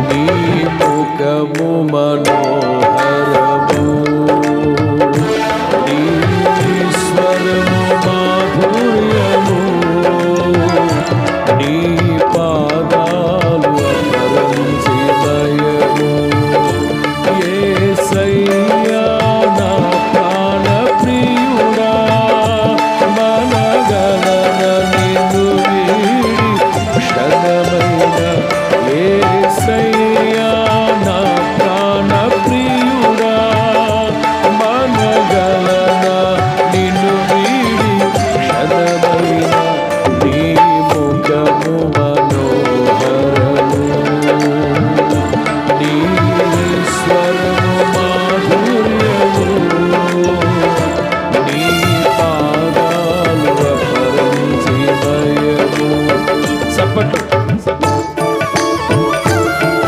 నీ ముఖము మనోహర ಶ್ರಮಪಟ್ಟು